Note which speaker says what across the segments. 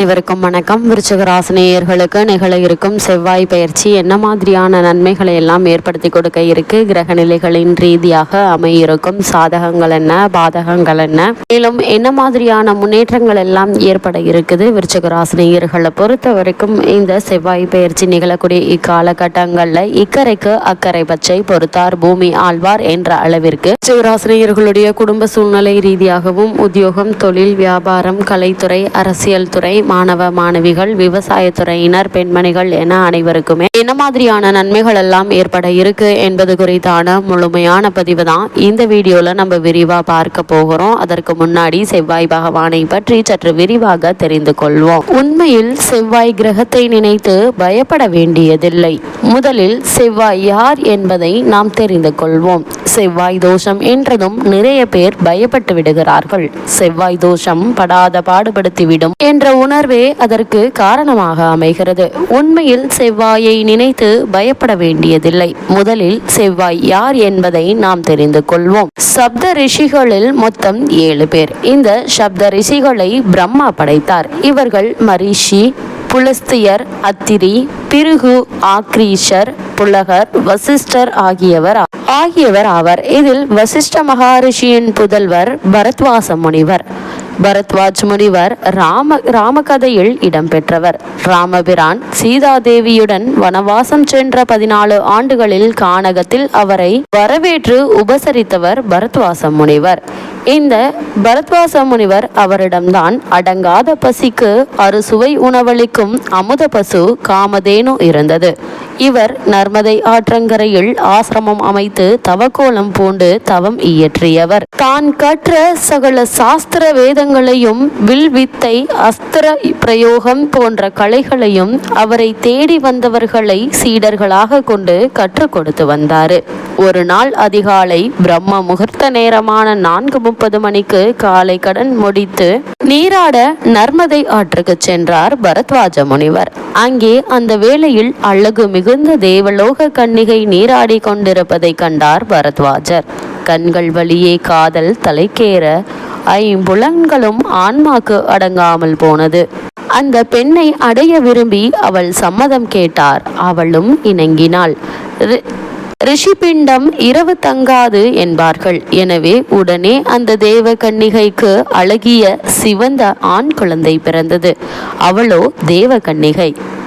Speaker 1: அனைவருக்கும் வணக்கம். விருச்சகராசினியர்களுக்கு நிகழ இருக்கும் செவ்வாய் பயிற்சி என்ன மாதிரியான நன்மைகளை எல்லாம் ஏற்படுத்தி கொடுக்க இருக்கு? கிரக நிலைகளின் ரீதியாக அமையிருக்கும் சாதகங்கள் என்ன? பாதகங்கள் என்ன? மேலும் என்ன மாதிரியான முன்னேற்றங்கள் எல்லாம் ஏற்பட இருக்குது? விருச்சகராசினியர்களை பொறுத்த வரைக்கும் இந்த செவ்வாய் பயிற்சி நிகழக்கூடிய இக்காலகட்டங்களில் இக்கரைக்கு அக்கறை பச்சை பொறுத்தார் பூமி ஆழ்வார் என்ற அளவிற்கு. விருச்சிகராசினியர்களுடைய குடும்ப சூழ்நிலை ரீதியாகவும் உத்தியோகம் தொழில் வியாபாரம் கலைத்துறை அரசியல் துறை மாணவ மாணவிகள் விவசாயத்துறையினர் பெண்மணிகள் என அனைவருக்குமே என்ன மாதிரியான நன்மைகள் எல்லாம் ஏற்பட இருக்கு என்பது குறித்தான முழுமையான பதிவு தான் இந்த வீடியோவில் நம்ம விரிவாக பார்க்க போகிறோம். அதற்கு முன்னாடி செவ்வாய் பகவானை பற்றி சற்று விரிவாக தெரிந்து கொள்வோம். உண்மையில் செவ்வாய் கிரகத்தை நினைத்து பயப்பட வேண்டியதில்லை. முதலில் செவ்வாய் யார் என்பதை நாம் தெரிந்து கொள்வோம். செவ்வாய் தோஷம் என்றதும் நிறைய பேர் பயப்பட்டு விடுகிறார்கள். செவ்வாய் தோஷம் படாத பாடுபடுத்திவிடும் என்ற உணர்வே அதற்கு காரணமாக அமைகிறது. உண்மையில் செவ்வாயை நினைத்து பயப்பட வேண்டியதில்லை. முதலில் செவ்வாய் யார் என்பதை நாம் தெரிந்து கொள்வோம். சப்த ரிஷிகளில் மொத்தம் ஏழு பேர். இந்த சப்த ரிஷிகளை பிரம்மா படைத்தார். இவர்கள் மரிஷி புலஸ்தியர் அத்திரி பிருகு ஆக்ரீஷர் புலகர் வசிஷ்டர் ஆகியவர் ஆகியவர் ஆவர். இதில் வசிஷ்ட மகாரிஷியின் புதல்வர் பரத்வாச முனிவர். பரத்வாஜ் முனிவர் ராம ராமகதையில் இடம்பெற்றவர். ராமபிரான் சீதாதேவியுடன் வனவாசம் சென்ற பதினாலு ஆண்டுகளில் கானகத்தில் அவரை வரவேற்று உபசரித்தவர் பரத்வாச முனிவர். இந்த பரத்வாச முனிவர் அவரிடம்தான் அடங்காத பசிக்கு அறுசுவை உணவளிக்கும் அமுத பசு காமதேனு இருந்தது. இவர் நர்மதை ஆற்றங்கரையில் ஆசிரமம் அமைத்து தவக்கோலம் பூண்டு தவம் இயற்றியவர். தான் கற்ற சகல சாஸ்திர வேதங்களையும் வில் வித்தை அஸ்திர பிரயோகம் போன்ற கலைகளையும் அவரை தேடி வந்தவர்களை சீடர்களாக கொண்டு கற்றுக் கொடுத்து வந்தாரு. ஒரு நாள் அதிகாலை பிரம்ம முகூர்த்த நேரமான நான்கு முப்பது மணிக்கு காலை கடன் முடித்து நீராட நர்மதை ஆற்றுக்கு சென்றார் பரத்வாஜ முனிவர். அங்கே அந்த வேளையில் அழகு மிகுந்த தேவலோக கன்னிகை நீராடி கொண்டிருப்பதை கண்டார் பரத்வாஜர். கண்கள் வழியே காதல் தலைக்கேற ஐம்புலன்களும் ஆன்மாக்கு அடங்காமல் போனது. அந்த பெண்ணை அடைய விரும்பி அவள் சம்மதம் கேட்டார். அவளும் இணங்கினாள். ரி- ரிஷிபிண்டம் இரவு தங்காது என்பார்கள். எனவே உடனே அந்த தேவ கன்னிகைக்கு அழகிய சிவந்த ஆண் குழந்தை பிறந்தது. அவளோ தேவ கன்னிகை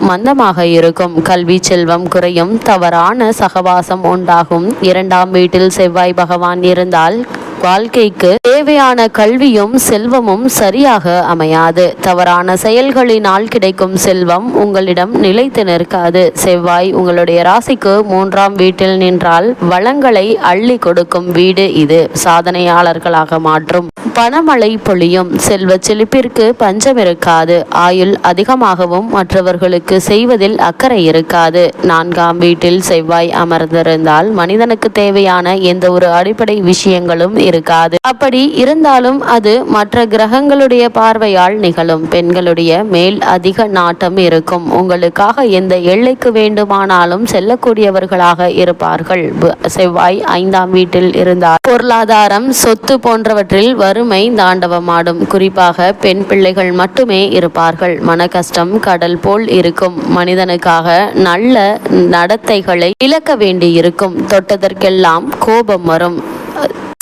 Speaker 1: மந்தமாக இருக்கும். கல்வி செல்வம் குறையும். தவறான சகவாசம் உண்டாகும். இரண்டாம் வீட்டில் செவ்வாய் பகவான் இருந்தால் வாழ்க்கைக்கு தேவையான கல்வியும் செல்வமும் சரியாக அமையாது. தவறான செயல்களினால் கிடைக்கும் செல்வம் உங்களிடம் நிலைத்து நிற்காது. செவ்வாய் உங்களுடைய ராசிக்கு மூன்றாம் வீட்டில் நின்றால் வளங்களை அள்ளி கொடுக்கும் வீடு இது. சாதனையாளர்களாக மாற்றும். பணமழை பொழியும். செல்வ செழிப்பிற்கு பஞ்சம் இருக்காது. ஆயுள் அதிகமாகவும் மற்றவர்களுக்கு செய்வதில் அக்கறை இருக்காது. நான்காம் வீட்டில் செவ்வாய் அமர்ந்திருந்தால் மனிதனுக்கு தேவையான எந்த ஒரு அடிப்படை விஷயங்களும் இருக்காது. அப்படி இருந்தாலும் அது மற்ற கிரகங்களுடைய பார்வையால் நிகழும். பெண்களுடைய மேல் அதிக நாட்டம் இருக்கும். உங்களுக்காக எந்த எல்லைக்கு வேண்டுமானாலும் செல்லக்கூடியவர்களாக இருப்பார்கள். செவ்வாய் ஐந்தாம் வீட்டில் இருந்தால் பொருளாதாரம் சொத்து போன்றவற்றில் வறுமை தாண்டவமாடும். குறிப்பாக பெண் பிள்ளைகள் மட்டுமே இருப்பார்கள். மன கஷ்டம் கடல் போல் இருக்கும். மனிதனுக்காக நல்ல நடத்தைகளை இழக்க வேண்டியிருக்கும். தொட்டதற்கெல்லாம் கோபம் வரும்.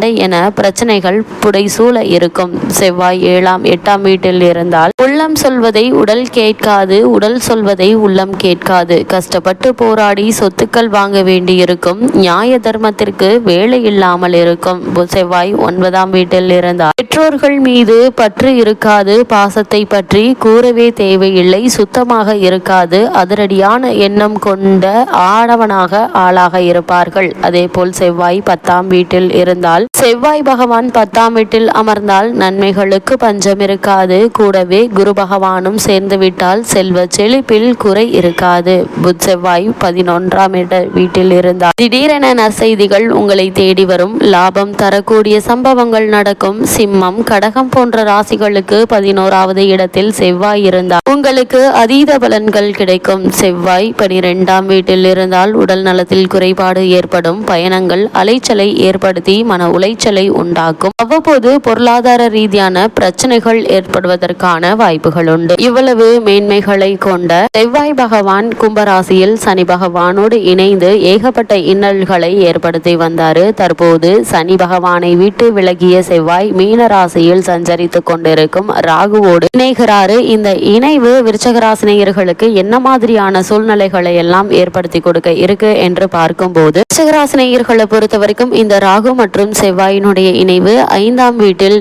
Speaker 1: என பிரச்சனைகள் புடைசூழ இருக்கும். செவ்வாய் ஏழாம் எட்டாம் வீட்டில் இருந்தால் உள்ளம் சொல்வதை உடல் கேட்காது உடல் சொல்வதை உள்ளம் கேட்காது. கஷ்டப்பட்டு போராடி சொத்துக்கள் வாங்க வேண்டியிருக்கும். நியாய தர்மத்திற்கு வேலை இல்லாமல் இருக்கும். செவ்வாய் ஒன்பதாம் வீட்டில் இருந்தால் பெற்றோர்கள் மீது பற்று இருக்காது. பாசத்தை பற்றி கூறவே தேவையில்லை. சுத்தமாக இருக்காது. அதிரடியான எண்ணம் கொண்ட ஆடவனாக ஆளாக இருப்பார்கள். அதே போல் செவ்வாய் பத்தாம் வீட்டில் இருந்தால் செவ்வாய் பகவான் பத்தாம் வீட்டில் அமர்ந்தால் நன்மைகளுக்கு பஞ்சம் இருக்காது. கூடவே குரு பகவானும் சேர்ந்து விட்டால் செல்வ செழிப்பில் குறை இருக்காது. புத் செவ்வாய் பதினொன்றாம் வீட்டில் இருந்தால் திடீரென நற்செய்திகள் உங்களை தேடி வரும். லாபம் தரக்கூடிய சம்பவங்கள் நடக்கும். சிம்மம் கடகம் போன்ற ராசிகளுக்கு பதினோராவது இடத்தில் செவ்வாய் இருந்தால் உங்களுக்கு அதீத பலன்கள் கிடைக்கும். செவ்வாய் பனிரெண்டாம் வீட்டில் இருந்தால் உடல் நலத்தில் குறைபாடு ஏற்படும். பயணங்கள் அலைச்சலை ஏற்படுத்தி மன உளைச்சலை உண்டாக்கும். அவ்வப்போது பொருளாதார ரீதியான பிரச்சனைகள் ஏற்படுவதற்கான வாய்ப்புகள் உண்டு இவ்வளவு மேன்மைகளை கொண்ட செவ்வாய் பகவான் கும்பராசியில் சனி பகவானோடு இணைந்து ஏகப்பட்ட இன்னல்களை ஏற்படுத்தி வந்தாரு. தற்போது சனி பகவானை விட்டு விலகிய செவ்வாய் மீன ராசியில் சஞ்சரித்துக் கொண்டிருக்கும் ராகுவோடு இணைகிறாரு. இந்த இணைவு விருச்சகராசினியர்களுக்கு என்ன மாதிரியான சூழ்நிலைகளை எல்லாம் ஏற்படுத்தி கொடுக்க இருக்கு என்று பார்க்கும்போது விருச்சகராசினியர்களை பொறுத்த வரைக்கும் இந்த ராகு மற்றும் மற்றும் செவ்வாயினுடைய இணைவு ஐந்தாம் வீட்டில்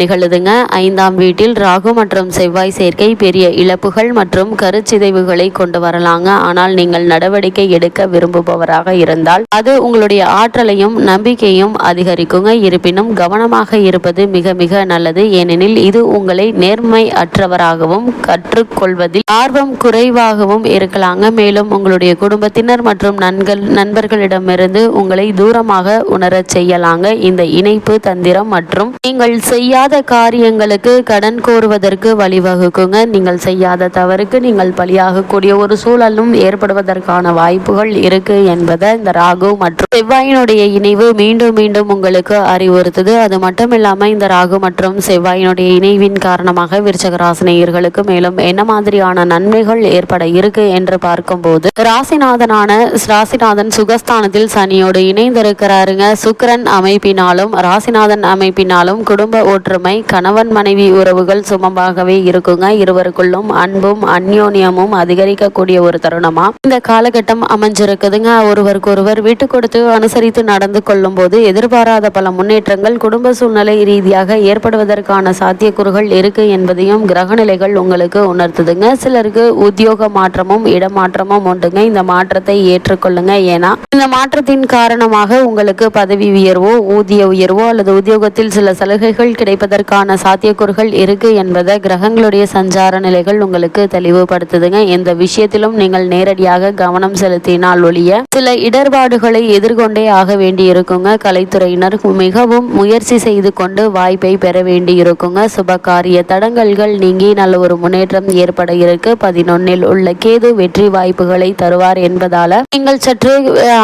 Speaker 1: நிகழுதுங்க. ஐந்தாம் வீட்டில் ராகு மற்றும் செவ்வாய் சேர்க்கை பெரிய இழப்புகள் மற்றும் கருச்சிதைவுகளை கொண்டு வரலாங்க. ஆனால் நீங்கள் நடவடிக்கை எடுக்க விரும்புபவராக இருந்தால் அது உங்களுடைய ஆற்றலையும் நம்பிக்கையும் அதிகரிக்குங்க. இருப்பினும் கவனமாக இருப்பது மிக மிக நல்லது. ஏனெனில் இது உங்களை நேர்மை அற்றவராகவும் கற்றுக்கொள்வதில் ஆர்வம் குறைவாகவும் இருக்கலாங்க. மேலும் உங்களுடைய குடும்பத்தினர் மற்றும் நண்கள் நண்பர்களிடமிருந்து உங்களை தூரமாக உணரச் செய்யலாங்க. இந்த இணைப்பு தந்திரம் மற்றும் நீங்கள் செய்யாத காரியங்களுக்கு கடன் கோருவதற்கு வழி வழிவகுக்குங்க. நீங்கள் செய்யாத தவறுக்கு நீங்கள் பலியாகக்கூடிய ஒரு சூழலும் ஏற்படுவதற்கான வாய்ப்புகள் இருக்கு என்பதை இந்த ராகு மற்றும் செவ்வாயினுடைய இணைவு மீண்டும் மீண்டும் உங்களுக்கு அறிவுறுத்துது. அது மட்டும் இந்த ராகு மற்றும் செவ்வாயினுடைய இணைவின் காரணமாக விருச்சகராசினியர்களுக்கு மேலும் என்ன மாதிரியான நன்மைகள் ஏற்பட இருக்கு என்று பார்க்கும்போது ராசிநாதனான ராசிநாதன் சுகஸ்தானத்தில் சனியோடு இணைந்திருக்கிறாருங்க. சுக்கரன் அமைப்பினாலும் ராசிநாதன் அமைப்பினாலும் குடும்ப ஒற்றுமை கணவன் மனைவி உறவுகள் சுமமாகவே இருக்குங்க. இருவருக்குள்ளும் அன்பும் அந்யோன்யமும் அதிகரிக்கக்கூடிய ஒரு தருணமா? இந்த காலகட்டம் அமைஞ்சிருக்குதுங்க. ஒருவருக்கு ஒருவர் விட்டு கொடுத்து அனுசரித்து நடந்து கொள்ளும் போது எதிர்பாராத பல முன்னேற்றங்கள் குடும்ப சூழ்நிலை ரீதியாக ஏற்படுவதற்கான சாத்தியக்கூறுகள் இருக்கு என்பதையும் கிரகநிலைகள் உங்களுக்கு உணர்த்துதுங்க. சிலருக்கு உத்தியோக மாற்றமும் இடமாற்றமும் உண்டுங்க. இந்த மாற்றத்தை ஏற்றுக்கொள்ளுங்க. ஏன்னா இந்த மாற்றத்தின் காரணமாக உங்களுக்கு பதவி உயர்வோ ஊதிய உயர்வோ அல்லது உத்தியோகத்தில் சில சலுகைகள் கிடைப்பதற்கான சாத்தியக்கூறுகள் இருக்கு என்பதை கிரக கிரகங்களுடைய சஞ்சார நிலைகள் உங்களுக்கு தெளிவுபடுத்துதுங்க. எந்த விஷயத்திலும் நீங்கள் நேரடியாக கவனம் செலுத்தினால் ஒழிய சில இடர்பாடுகளை எதிர்கொண்டே ஆக வேண்டி இருக்குங்க கலைத்துறையினர் மிகவும் முயற்சி செய்து கொண்டு வாய்ப்பை பெற வேண்டி இருக்குங்க சுப காரிய தடங்கல்கள் நீங்கி நல்ல ஒரு முன்னேற்றம் ஏற்பட இருக்கு. பதினொன்னில் உள்ள கேது வெற்றி வாய்ப்புகளை தருவார் என்பதால நீங்கள் சற்று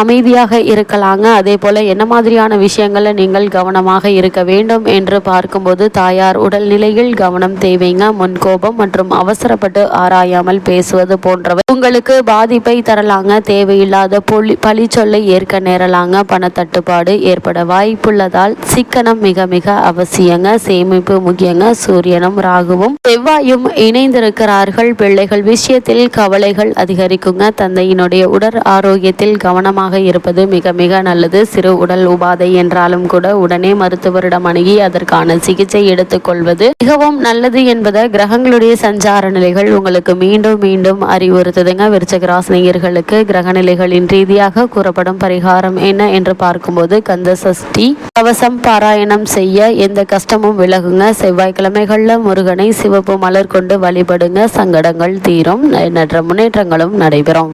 Speaker 1: அமைதியாக இருக்கலாங்க. அதே போல என்ன மாதிரியான விஷயங்களை நீங்கள் கவனமாக இருக்க வேண்டும் என்று பார்க்கும்போது தாயார் உடல்நிலையில் கவனம் தேவைங்க. முன்கோபம் மற்றும் அவசரப்பட்டு ஆராயாமல் பேசுவது போன்றவை உங்களுக்கு பாதிப்பை தரலாங்க. தேவையில்லாத பொலி பழி சொல்லை ஏற்க நேரலாங்க. பணத்தட்டுப்பாடு ஏற்பட வாய்ப்புள்ளதால் சிக்கனம் மிக மிக அவசியங்க. சேமிப்பு முக்கியங்க. சூரியனும் ராகுவும் செவ்வாயும் இணைந்திருக்கிறார்கள். பிள்ளைகள் விஷயத்தில் கவலைகள் அதிகரிக்குங்க. தந்தையினுடைய உடல் ஆரோக்கியத்தில் கவனமாக இருப்பது மிக மிக நல்லது. சிறு உடல் உபாதை என்றாலும் கூட உடனே மருத்துவரிடம் அணுகி அதற்கான சிகிச்சை எடுத்துக்கொள்வது மிகவும் நல்லது என்பதை கிரகங்களுடைய சஞ்சார நிலைகள் உங்களுக்கு மீண்டும் மீண்டும் அறிவுறுத்துதுங்க. விருச்சக ராசினியர்களுக்கு கிரக நிலைகளின் ரீதியாக கூறப்படும் பரிகாரம் என்ன என்று பார்க்கும்போது கந்த சஷ்டி கவசம் பாராயணம் செய்ய எந்த கஷ்டமும் விலகுங்க. செவ்வாய்க்கிழமைகளில் முருகனை சிவப்பு மலர் கொண்டு வழிபடுங்க. சங்கடங்கள் தீரும். எண்ணற்ற முன்னேற்றங்களும் நடைபெறும்.